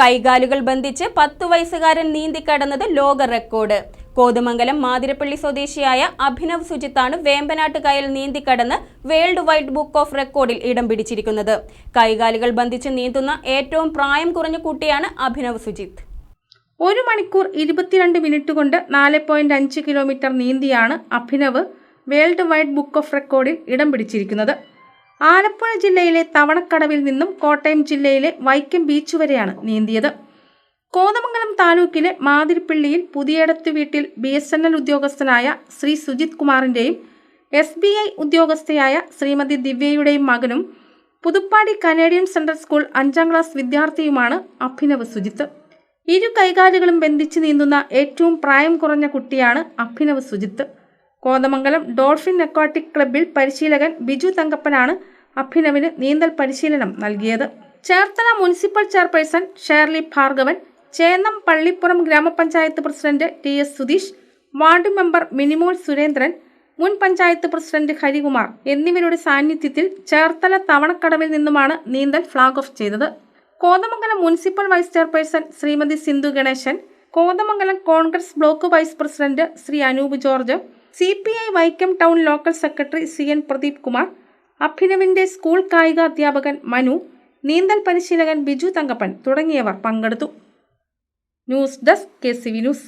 കൈകാലുകൾ ബന്ധിച്ച് പത്തു വയസ്സുകാരൻ നീന്തിക്കടന്നത് ലോക റെക്കോർഡ്. കോതമംഗലം മാതിരപ്പള്ളി സ്വദേശിയായ അഭിനവ് സുജിത്താണ് കായൽ നീന്തിക്കടന്ന് വേൾഡ് വൈഡ് ബുക്ക് ഓഫ് റെക്കോർഡിൽ ഇടം പിടിച്ചിരിക്കുന്നത്. കൈകാലുകൾ ബന്ധിച്ച് നീന്തുന്ന ഏറ്റവും പ്രായം കുറഞ്ഞ കുട്ടിയാണ് അഭിനവ് സുജിത്ത് ഒരു മണിക്കൂർ ഇരുപത്തിരണ്ട് മിനിറ്റ് കൊണ്ട് നാല് പോയിന്റ് അഞ്ച് kilometre നീന്തിയാണ് Abhinav World Wide Book of റെക്കോർഡിൽ ഇടം പിടിച്ചിരിക്കുന്നത്. ആലപ്പുഴ ജില്ലയിലെ തവണക്കടവിൽ നിന്നും കോട്ടയം ജില്ലയിലെ വൈക്കം ബീച്ച് വരെയാണ് നീന്തിയത്. കോതമംഗലം താലൂക്കിലെ മാതിരിപ്പള്ളിയിൽ പുതിയടത്ത് വീട്ടിൽ ബി എസ് എൻ എൽ ഉദ്യോഗസ്ഥനായ ശ്രീ സുജിത് കുമാറിന്റെയും എസ് ബി ഐ ഉദ്യോഗസ്ഥയായ ശ്രീമതി ദിവ്യയുടെയും മകനും പുതുപ്പാടി കനേഡിയൻ സെൻട്രൽ സ്കൂൾ അഞ്ചാം ക്ലാസ് വിദ്യാർത്ഥിയുമാണ് അഭിനവ് സുജിത്ത്. ഇരു കൈകാലുകളും ബന്ധിച്ച് നീന്തുന്ന ഏറ്റവും പ്രായം കുറഞ്ഞ കുട്ടിയാണ് അഭിനവ് സുജിത്ത്. കോതമംഗലം ഡോൾഫിൻ അക്വാട്ടിക് ക്ലബിൽ പരിശീലകൻ ബിജു തങ്കപ്പനാണ് അഭിനവിന് നീന്തൽ പരിശീലനം നൽകിയത്. Cherthala municipal chairperson Shirley Bhargavan Chennam Pallippuram ഗ്രാമപഞ്ചായത്ത് president T S Sudheesh ward member Minimol Surendran മുൻ പഞ്ചായത്ത് പ്രസിഡന്റ് ഹരികുമാർ എന്നിവരുടെ സാന്നിധ്യത്തിൽ ചേർത്തല തവണക്കടവിൽ നിന്നുമാണ് നീന്തൽ ഫ്ളാഗ് ഓഫ് ചെയ്തത്. Kothamangalam municipal vice chairperson Shrimati Sindhu Ganesan Kothamangalam Congress block vice president Shri Anoop George C P I Vaikom town local secretary C N Pradeep Kumar അഭിനവിന്റെ school കായിക അധ്യാപകൻ മനു നീന്തൽ പരിശീലകൻ ബിജു തങ്കപ്പൻ തുടങ്ങിയവർ പങ്കെടുത്തു. News desk K C V news.